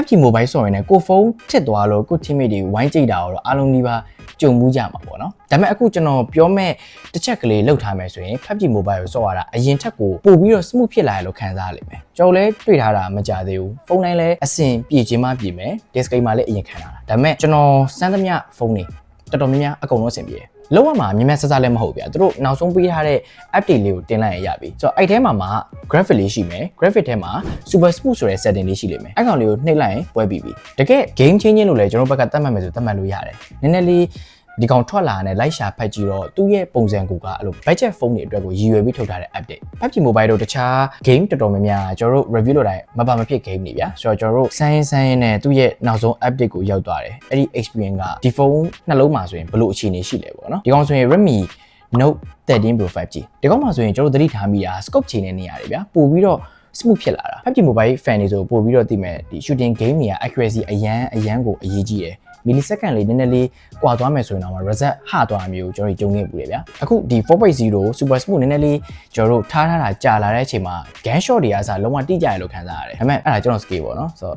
PUBG Mobile ဆိုရင်လည်းကိုဖုန်းထစ်သွားလို့ကို teammate တွေဝိုင်းကြိတ်တာတော့အားလုံးဒီပါကြုံမှုကြမှာပေါ့နော်ဒါပေမဲ့အခုကျွန်တော်ပြောမဲ့တစ်ချက်ကလေးလောက်ထားမယ်ဆိုရင် PUBG Mobile ကိုစော့ရတာအရင်ထက်ကိုပို့ပြီးတော့ smooth ဖြစ်လာရလို့ခံစားရလိမ့်မယ်ကျွန်တော်လည်းတွေ့ထားတာမကြသေးဘူးဖုန်းတိုင်းလည်းအဆင်ပြေခြင်းမပြေမယ် disclaimer လည်းအရင်ခံလာတာဒါပေမဲ့ကျွန်တော်စမ်းသမျှဖုန်းတွေတော်တော်များများအကုန်လုံးအဆင်ပြေတယ် လောက်ရမှာမြင်မြတ်ဆဆလည်းမဟုတ်ဗျာသူတို့နောက်ဆုံးပေးထားတဲ့ update လေးကိုတင်လိုက်ရင်ရပြီဆိုတော့အဲ့ထဲမှာမှာ graphic လေးရှိမယ် graphic ထဲမှာ super smooth ဆိုတဲ့ setting လေးရှိလိမ့်မယ်အဲ့ကောင်လေးကိုနှိပ်လိုက်ရင်ပွဲပြီးပြီတကယ် game changing လို့လည်းကျွန်တော်ဘက်ကသတ်မှတ်မယ်ဆိုသတ်မှတ်လို့ရတယ်နည်းနည်းလေး ဒီကောင်ထွက်လာတဲ့ light ရှာဖတ်ကြည့်တော့သူ့ရဲ့ပုံစံကိုကအဲ့လို budget phone တွေအတွက်ကိုရည်ရွယ်ပြီးထုတ်ထားတဲ့ update PUBG Mobile တို့တခြား game တော်တော်များများကျွန်တော်တို့ review လုပ်တိုင်းမပါမဖြစ် game တွေဗျာဆိုတော့ကျွန်တော်တို့ဆိုင်းဆိုင်းနဲ့သူ့ရဲ့နောက်ဆုံး update ကိုရောက်သွားတယ်အဲ့ဒီ experience ကဒီဖုန်းနှလုံးမှာဆိုရင်ဘယ်လိုအခြေအနေရှိလဲပေါ့နော်ဒီကောင်ဆိုရင် Redmi Note 13 Pro 5G ဒီကောင်မှာဆိုရင်ကျွန်တော်တို့သတိထားမိတာ scope ချိန်နေနေရတယ်ဗျာပို့ပြီးတော့ smooth ဖြစ်လာတာ PUBG Mobile fan တွေဆိုပို့ပြီးတော့သိမယ်ဒီ shooting game တွေက accuracy အရန်အရန်ကိုအရေးကြီးတယ် millisecond လေးနည်းနည်းလေးကွာသွားမယ်ဆိုရင်တော့ reset ဟသွားတာမျိုးကျွန်တော်တို့ကြုံခဲ့ပူတယ်ဗျာအခုဒီ4.0 super smooth နည်းနည်းလေးကျွန်တော်တို့ထားထားတာကြာလာတဲ့အချိန်မှာ gun shot တွေကအစားလုံးဝတိကျရလို့ခံစားရတယ်ဒါပေမဲ့အဲ့ဒါကျွန်တော် scale ပေါ့နော်ဆိုတော့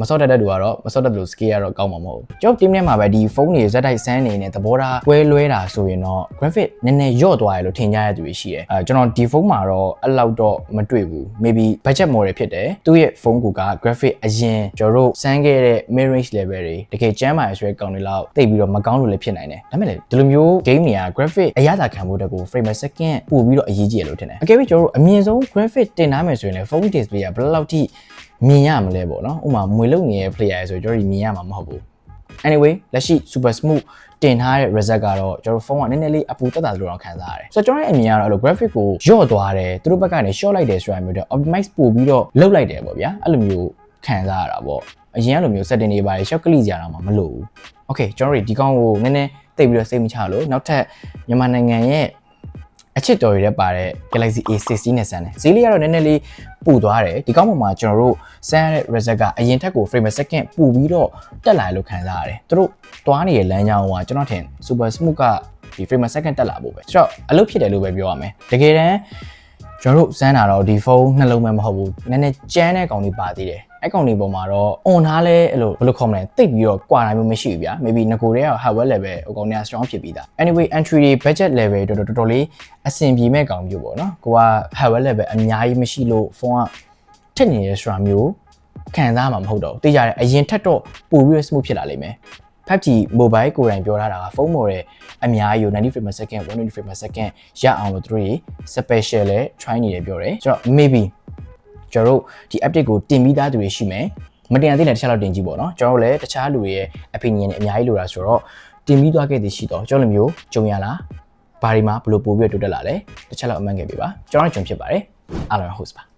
မစော့တတ်တဲ့သူကတော့မစော့တတ်လို့ scale ကတော့ကောင်းမှာမဟုတ်ဘူးကျွန်တော် team ထဲမှာပဲဒီဖုန်းတွေဇက်တိုက်ဆန်းနေနဲ့သဘောထားကွဲလွဲတာဆိုရင်တော့ graphic နည်းနည်းယော့သွားရလို့ထင်ကြရတဲ့သူတွေရှိတယ်အဲကျွန်တော်ဒီဖုန်းမှာတော့အဲ့လောက်တော့မတွေ့ဘူး maybe budget model ဖြစ်တယ်သူ့ရဲ့ဖုန်းကူက graphic အရင်ကျွန်တော်တို့စမ်းခဲ့တဲ့ mid range level တွေတကယ်ကျမ်းမာရဆွဲကောင်းတွေလောက်တိတ်ပြီးတော့မကောင်းလို့လည်းဖြစ်နိုင်တယ်ဒါပေမဲ့လေဒီလိုမျိုး game တွေက graphic အရသာခံဖို့တက်ကို frame per second ပို့ပြီးတော့အရေးကြီးရလို့ထင်တယ်အကယ်၍ကျွန်တော်တို့အမြင့်ဆုံး graphic တင်ထားမယ်ဆိုရင်လည်း phone display ကဘယ်လောက်ထိ မြင်ရမလဲပေါ့နော်ဥပမာမွေလုံနေတဲ့ player ဆိုကျွန်တော်တို့မြင်ရမှာမဟုတ်ဘူး anyway လက်ရှိ super smooth တင်ထားတဲ့ result ကတော့ကျွန်တော်ဖုန်းကနည်းနည်းလေးအပူတက်တာလို့တော့ခံစားရတယ်ဆိုတော့ကျွန်တော်ရဲ့အမြင်ကတော့အဲ့လို graphic ကိုညော့သွားတယ်သူတို့ဘက်ကနေ short လိုက်တယ်ဆိုတာမျိုးတဲ့ optimize ပို့ပြီးတော့လုတ်လိုက်တယ်ပေါ့ဗျာအဲ့လိုမျိုးခံစားရတာပေါ့အရင်ကလိုမျိုး setting တွေပါ short click ကြတာမှမလို့ဘူး okay ကျွန်တော်တို့ဒီကောင်းကိုနည်းနည်းသိပြီးတော့စိတ်မချလို့နောက်ထပ်မြန်မာနိုင်ငံရဲ့ အချစ်တော်ရတဲ့ပါတဲ့ Galaxy A60 နဲ့ဆန်းတယ်ဈေးလေးကတော့နည်းနည်းလေးပူသွားတယ်ဒီကောင်းပေါ်မှာကျွန်တော်တို့ဆန်းရတဲ့ result ကအရင်ထက်ကို frame per second ပူပြီးတော့တက်လာလို့ခံစားရတယ်သူတို့သွားနေတဲ့လမ်းကြောင်းကကျွန်တော်ထင် super smooth ကဒီ frame per second တက်လာဖို့ပဲဆိုတော့အလုပ်ဖြစ်တယ်လို့ပဲပြောရမယ်တကယ်တမ်းကျွန်တော်တို့စမ်းတာတော့ဒီဖုန်းနှလုံးမဲမဟုတ်ဘူးနည်းနည်းကျန်းတဲ့ကောင်လေးပါသေးတယ် အဲ့ကောင်လေးပေါ်မှာတော့ on ထားလဲအဲ့လိုဘယ်လိုခေါ်မလဲတိတ်ပြီးတော့ကွာနိုင်မျိုးမရှိဘူးဗျာ maybe ငကိုတွေက hardware level ဟိုကောင်တွေက strong ဖြစ်ပြီးသား anyway entry တွေ budget level တော်တော်တော်တော်လေးအဆင်ပြေမဲ့ကောင်မျိုးပေါ့နော်ကိုက hardware level အများကြီးမရှိလို့ဖုန်းကထက်နေရဆိုတာမျိုးခံစားမှာမဟုတ်တော့ဘူးသိကြတယ်အရင်ထက်တော့ပိုပြီးတော့ smooth ဖြစ်လာလိမ့်မယ် PUBG mobile ကိုယ်တိုင်ပြောထားတာကဖုန်းမော်ရဲ့အများကြီးကို90 frame per second 120 frame per second ရအောင်လို့သူတို့ special လဲ try နေတယ်ပြောတယ်ဆိုတော့ maybe ကျွန်တော်တို့ဒီ update ကိုတင်ပြီးသားသူတွေရှိမယ်မတင်ရသေးတဲ့တခြားလောက်တင်ကြည့်ပေါ့နော်ကျွန်တော်တို့လည်းတခြားလူတွေရဲ့ opinion တွေအများကြီးလိုတာဆိုတော့တင်ပြီးသွားခဲ့သည်ရှိတော့ကျွန်တော်လိုမျိုးကြုံရလားဘာဒီမှာဘယ်လိုပို့ပြီးတိုးတက်လာလဲတခြားလောက်အမှန်ခဲ့ပြပါကျွန်တော်တို့ကြုံဖြစ်ပါတယ်အားလုံး host ပါ